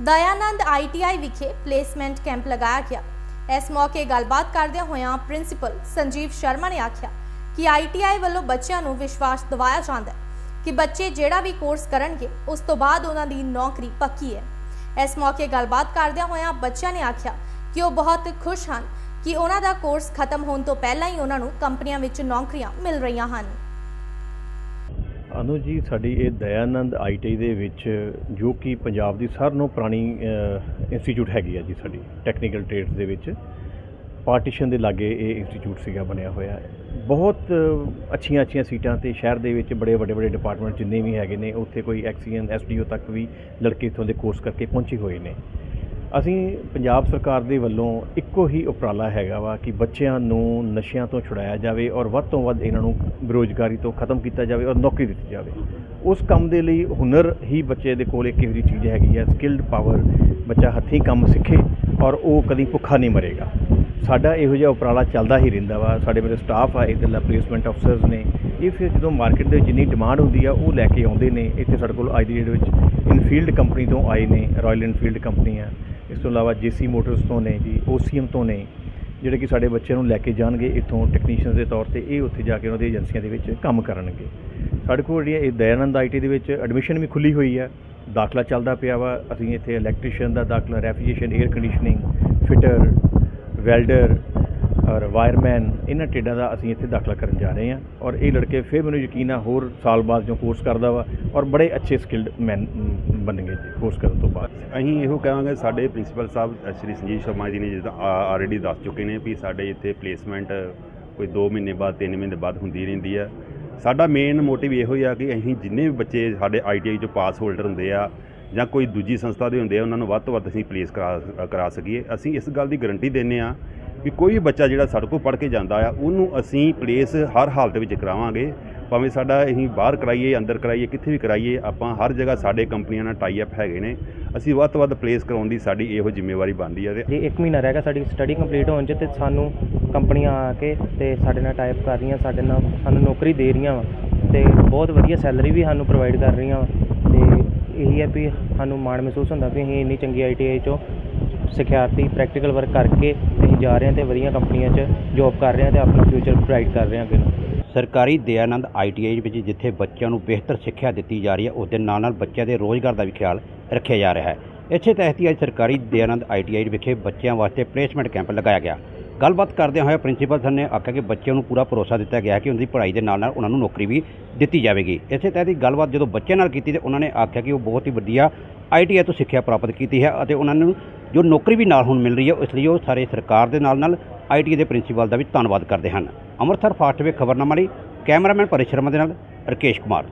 Dayanand ITI ਵਿਖੇ placement camp ਲਗਾਇਆ ਗਿਆ। ਇਸ ਮੌਕੇ ਗੱਲਬਾਤ ਕਰਦਿਆਂ ਹੋਇਆਂ ਪ੍ਰਿੰਸੀਪਲ ਸੰਜੀਵ ਸ਼ਰਮਾ ਨੇ ਆਖਿਆ ਕਿ ਆਈਟੀਆਈ ਵੱਲੋਂ ਬੱਚਿਆਂ ਨੂੰ ਵਿਸ਼ਵਾਸ ਦਿਵਾਇਆ ਜਾਂਦਾ ਹੈ ਕਿ ਬੱਚੇ ਜਿਹੜਾ ਵੀ ਕੋਰਸ ਕਰਨਗੇ, ਉਸ ਤੋਂ ਬਾਅਦ ਉਹਨਾਂ ਦੀ ਨੌਕਰੀ ਪੱਕੀ ਹੈ। ਇਸ ਮੌਕੇ ਗੱਲਬਾਤ ਕਰਦਿਆਂ ਹੋਇਆਂ ਬੱਚਿਆਂ ਨੇ ਆਖਿਆ ਕਿ ਉਹ ਬਹੁਤ ਖੁਸ਼ ਹਨ ਕਿ ਉਹਨਾਂ ਦਾ ਕੋਰਸ ਖਤਮ ਹੋਣ ਤੋਂ ਪਹਿਲਾਂ ਹੀ ਉਹਨਾਂ ਨੂੰ ਕੰਪਨੀਆਂ ਵਿੱਚ ਨੌਕਰੀਆਂ ਮਿਲ ਰਹੀਆਂ ਹਨ। ਅਨੂ ਜੀ, ਸਾਡੀ ਇਹ ਦਇਆਨੰਦ ਆਈਟੀ ਦੇ ਵਿੱਚ, ਜੋ ਕਿ ਪੰਜਾਬ ਦੀ ਸਾਰਿਆਂ ਨੂੰ ਪੁਰਾਣੀ ਇੰਸਟੀਚਿਊਟ ਹੈਗੀ ਆ ਜੀ ਸਾਡੀ ਟੈਕਨੀਕਲ ਟ੍ਰੇਡਸ ਦੇ ਵਿੱਚ। ਪਾਰਟੀਸ਼ਨ ਦੇ ਲਾਗੇ ਇਹ ਇੰਸਟੀਚਿਊਟ ਸੀਗਾ, ਬਣਿਆ ਹੋਇਆ। ਬਹੁਤ ਅੱਛੀਆਂ ਅੱਛੀਆਂ ਸੀਟਾਂ ਤੇ ਸ਼ਹਿਰ ਦੇ ਵਿੱਚ ਬੜੇ ਵੱਡੇ ਵੱਡੇ ਡਿਪਾਰਟਮੈਂਟ ਜਿੰਨੇ ਵੀ ਹੈਗੇ ਨੇ, ਉੱਥੇ ਕੋਈ ਐਕਸੀਐਨ ਐਸਡੀਓ ਤੱਕ ਵੀ ਲੜਕੇ ਇੱਥੋਂ ਦੇ ਕੋਰਸ ਕਰਕੇ ਪਹੁੰਚੇ ਹੋਏ ਨੇ। ਅਸੀਂ ਪੰਜਾਬ ਸਰਕਾਰ ਦੇ ਵੱਲੋਂ ਇੱਕੋ ਹੀ ਉਪਰਾਲਾ ਹੈਗਾ ਵਾ ਕਿ ਬੱਚਿਆਂ ਨੂੰ ਨਸ਼ਿਆਂ ਤੋਂ ਛੁਡਾਇਆ ਜਾਵੇ ਔਰ ਵੱਧ ਤੋਂ ਵੱਧ ਇਹਨਾਂ ਨੂੰ ਬੇਰੁਜ਼ਗਾਰੀ ਤੋਂ ਖਤਮ ਕੀਤਾ ਜਾਵੇ ਔਰ ਨੌਕਰੀ ਦਿੱਤੀ ਜਾਵੇ। ਉਸ ਕੰਮ ਦੇ ਲਈ ਹੁਨਰ ਹੀ ਬੱਚੇ ਦੇ ਕੋਲ ਇੱਕ ਇਹੋ ਜਿਹੀ ਚੀਜ਼ ਹੈਗੀ ਹੈ ਸਕਿਲਡ ਪਾਵਰ ਬੱਚਾ ਹੱਥੀਂ ਕੰਮ ਸਿੱਖੇ ਔਰ ਉਹ ਕਦੀ ਭੁੱਖਾ ਨਹੀਂ ਮਰੇਗਾ। ਸਾਡਾ ਇਹੋ ਜਿਹਾ ਉਪਰਾਲਾ ਚੱਲਦਾ ਹੀ ਰਹਿੰਦਾ ਵਾ। ਸਾਡੇ ਮੇਰੇ ਸਟਾਫ ਆ, ਇੱਧਰਲਾ ਪਲੇਸਮੈਂਟ ਅਫਸਰਸ ਨੇ। ਇਹ ਫਿਰ ਜਦੋਂ ਮਾਰਕੀਟ ਦੇ ਵਿੱਚ ਜਿੰਨੀ ਡਿਮਾਂਡ ਹੁੰਦੀ ਆ, ਉਹ ਲੈ ਕੇ ਆਉਂਦੇ ਨੇ। ਇੱਥੇ ਸਾਡੇ ਕੋਲ ਅੱਜ ਦੀ ਡੇਟ ਵਿੱਚ ਇਨਫੀਲਡ ਕੰਪਨੀ ਤੋਂ ਆਏ ਨੇ ਰਾਇਲ ਇਨਫੀਲਡ ਕੰਪਨੀ ਆ। ਇਸ ਤੋਂ ਇਲਾਵਾ ਜੀਸੀ ਮੋਟਰਸ ਤੋਂ ਨੇ ਜੀ ਓਸੀਐਮ ਤੋਂ ਨੇ, ਜਿਹੜੇ ਕਿ ਸਾਡੇ ਬੱਚਿਆਂ ਨੂੰ ਲੈ ਕੇ ਜਾਣਗੇ ਇੱਥੋਂ ਟੈਕਨੀਸ਼ੀਅਨਸ ਦੇ ਤੌਰ ਤੇ, ਇਹ ਉੱਥੇ ਜਾ ਕੇ ਉਹਨਾਂ ਦੀ ਏਜੰਸੀਆਂ ਦੇ ਵਿੱਚ ਕੰਮ ਕਰਨਗੇ। ਸਾਡੇ ਕੋਲ ਜਿਹੜੀਆਂ ਇਹ ਦਇਆਨੰਦ ਆਈਟੀ ਦੇ ਵਿੱਚ ਐਡਮਿਸ਼ਨ ਵੀ ਖੁੱਲੀ ਹੋਈ ਹੈ ਦਾਖਲਾ ਚੱਲਦਾ ਪਿਆ ਵਾ, ਅਸੀਂ ਇੱਥੇ ਇਲੈਕਟ੍ਰੀਸ਼ੀਅਨ ਦਾ ਦਾਖਲਾ refrigeration air conditioning fitter welder ਔਰ ਵਾਇਰਮੈਨ ਇਹਨਾਂ ਟ੍ਰੇਡਾਂ ਦਾ ਅਸੀਂ ਇੱਥੇ ਦਾਖਲਾ ਕਰਨ ਜਾ ਰਹੇ ਹਾਂ ਔਰ ਇਹ ਲੜਕੇ ਫਿਰ ਮੈਨੂੰ ਯਕੀਨ ਆ ਹੋਰ ਸਾਲ ਬਾਅਦ ਜੋ ਕੋਰਸ ਕਰਦਾ ਵਾ ਔਰ ਬੜੇ ਅੱਛੇ ਸਕਿਲਡ ਮੈਨ ਬਣਨਗੇ ਜੀ ਕੋਰਸ ਕਰਨ ਤੋਂ ਬਾਅਦ। ਅਸੀਂ ਇਹੋ ਕਹਾਂਗੇ ਸਾਡੇ ਪ੍ਰਿੰਸੀਪਲ ਸਾਹਿਬ ਸ਼੍ਰੀ ਸੰਜੀਵ ਸ਼ਰਮਾ ਜੀ ਨੇ ਜਿੱਦਾਂ ਆਲਰੇਡੀ ਦੱਸ ਚੁੱਕੇ ਨੇ ਵੀ ਸਾਡੇ ਇੱਥੇ ਪਲੇਸਮੈਂਟ ਕੋਈ 2 ਮਹੀਨੇ ਬਾਅਦ 3 ਮਹੀਨੇ ਬਾਅਦ ਹੁੰਦੀ ਰਹਿੰਦੀ ਆ। ਸਾਡਾ ਮੇਨ ਮੋਟਿਵ ਇਹੋ ਹੀ ਆ ਕਿ ਅਸੀਂ ਜਿੰਨੇ ਵੀ ਬੱਚੇ ਸਾਡੇ ਆਈਟੀਆਈ ਚੋਂ ਪਾਸ ਹੋਲਡਰ ਹੁੰਦੇ ਆ ਜਾਂ ਕੋਈ ਦੂਜੀ ਸੰਸਥਾ ਦੇ ਹੁੰਦੇ ਆ, ਉਹਨਾਂ ਨੂੰ ਵੱਧ ਤੋਂ ਵੱਧ ਅਸੀਂ ਪਲੇਸ ਕਰਾ ਕਰਾ ਸਕੀਏ। ਅਸੀਂ ਇਸ ਗੱਲ ਦੀ ਗਾਰੰਟੀ ਦਿੰਦੇ ਆ ਵੀ ਕੋਈ ਵੀ ਬੱਚਾ ਜਿਹੜਾ ਸਾਡੇ ਕੋਲ ਪੜ੍ਹ ਕੇ ਜਾਂਦਾ ਆ, ਉਹਨੂੰ ਅਸੀਂ ਪਲੇਸ ਹਰ ਹਾਲਤ ਵਿੱਚ ਕਰਾਵਾਂਗੇ। ਭਾਵੇਂ ਸਾਡਾ ਅਸੀਂ ਬਾਹਰ ਕਰਾਈਏ, ਅੰਦਰ ਕਰਾਈਏ, ਕਿੱਥੇ ਵੀ ਕਰਾਈਏ, ਆਪਾਂ ਹਰ ਜਗ੍ਹਾ ਸਾਡੇ ਕੰਪਨੀਆਂ ਨਾਲ ਟਾਈ ਅਪ ਹੈਗੇ ਨੇ। ਅਸੀਂ ਵੱਧ ਤੋਂ ਵੱਧ ਪਲੇਸ ਕਰਾਉਣ ਦੀ ਸਾਡੀ ਇਹੋ ਜ਼ਿੰਮੇਵਾਰੀ ਬਣਦੀ ਹੈ ਤੇ ਜੇ 1 ਮਹੀਨਾ ਰਹਿ ਗਿਆ, ਸਾਡੀ ਸਟੱਡੀ ਕੰਪਲੀਟ ਹੋਣ 'ਚ ਤੇ ਸਾਨੂੰ ਕੰਪਨੀਆਂ ਆ ਕੇ ਤੇ ਸਾਡੇ ਨਾਲ ਟਾਈਪ ਕਰ ਰਹੀਆਂ, ਸਾਡੇ ਨਾਲ ਸਾਨੂੰ ਨੌਕਰੀ ਦੇ ਰਹੀਆਂ ਵਾ। ਤੇ ਬਹੁਤ ਵਧੀਆ ਸੈਲਰੀ ਵੀ ਸਾਨੂੰ ਪ੍ਰੋਵਾਈਡ ਕਰ ਰਹੀਆਂ ਵਾ। ਤੇ ਇਹੀ ਹੈ ਵੀ ਸਾਨੂੰ ਮਾਣ ਮਹਿਸੂਸ ਹੁੰਦਾ ਵੀ ਅਸੀਂ ਇੰਨੀ ਚੰਗੀ ਆਈਟੀਆਈ 'ਚੋਂ ਸਿਖਿਆਰਥੀ ਪ੍ਰੈਕਟੀਕਲ ਵਰਕ ਕਰਕੇ ਅਸੀਂ ਜਾ ਰਹੇ ਹਾਂ ਤੇ ਵਧੀਆ ਕੰਪਨੀਆਂ 'ਚ ਜੌਬ ਕਰ ਰਹੇ ਹਾਂ ਤੇ ਆਪਣਾ ਫਿਊਚਰ ਬ੍ਰਾਈਟ ਕਰ ਰਹੇ ਹਾਂ ਅੱਗੇ ਨੂੰ। ਸਰਕਾਰੀ ਦਇਆਨੰਦ ਆਈਟੀਆਈ ਵਿੱਚ ਜਿੱਥੇ ਬੱਚਿਆਂ ਨੂੰ ਬਿਹਤਰ ਸਿੱਖਿਆ ਦਿੱਤੀ ਜਾ ਰਹੀ ਹੈ ਉਸ ਦੇ ਨਾਲ ਨਾਲ ਬੱਚਿਆਂ ਦੇ ਰੋਜ਼ਗਾਰ ਦਾ ਵੀ ਖਿਆਲ ਰੱਖਿਆ ਜਾ ਰਿਹਾ ਹੈ। ਇੱਥੇ ਤਹਿਤ ਹੀ ਅੱਜ ਸਰਕਾਰੀ ਦਇਆਨੰਦ ਆਈਟੀਆਈ ਵਿਖੇ ਬੱਚਿਆਂ ਵਾਸਤੇ ਪਲੇਸਮੈਂਟ ਕੈਂਪ ਲਗਾਇਆ ਗਿਆ। ਗੱਲਬਾਤ ਕਰਦਿਆਂ ਹੋਇਆ ਪ੍ਰਿੰਸੀਪਲ ਸਰ ਨੇ ਆਖਿਆ ਕਿ ਬੱਚਿਆਂ ਨੂੰ ਪੂਰਾ ਭਰੋਸਾ ਦਿੱਤਾ ਗਿਆ ਹੈ ਕਿ ਉਹਨਾਂ ਦੀ ਪੜ੍ਹਾਈ ਦੇ ਨਾਲ ਨਾਲ ਉਹਨਾਂ ਨੂੰ ਨੌਕਰੀ ਵੀ ਦਿੱਤੀ ਜਾਵੇਗੀ। ਇਸੇ ਤਹਿਤ ਹੀ ਗੱਲਬਾਤ ਜਦੋਂ ਬੱਚਿਆਂ ਨਾਲ ਕੀਤੀ ਤੇ ਉਹਨਾਂ ਨੇ ਆਖਿਆ ਕਿ ਉਹ ਬਹੁਤ ਹੀ ਵਧੀਆ ਆਈਟੀਆਈ ਤੋਂ ਸਿੱਖਿਆ ਪ੍ਰਾਪਤ ਕੀਤੀ ਹੈ ਅਤੇ ਉਹਨਾਂ ਨੂੰ ਜੋ ਨੌਕਰੀ ਵੀ ਨਾਲ ਹੁਣ ਮਿਲ ਰਹੀ ਹੈ ਇਸ ਲਈ ਉਹ ਸਾਰੇ ਸਰਕਾਰ ਦੇ ਨਾਲ ਨਾਲ ਆਈਟੀ ਦੇ ਪ੍ਰਿੰਸੀਪਲ ਦਾ ਵੀ ਧੰਨਵਾਦ ਕਰਦੇ ਹਨ। ਅੰਮ੍ਰਿਤਸਰ ਫਾਸਟਵੇ ਖਬਰਨਾਮਾ ਲਈ ਕੈਮਰਾਮੈਨ ਪਰੇਸ਼ ਸ਼ਰਮਾ ਦੇ ਨਾਲ ਰਕੇਸ਼ ਕੁਮਾਰ।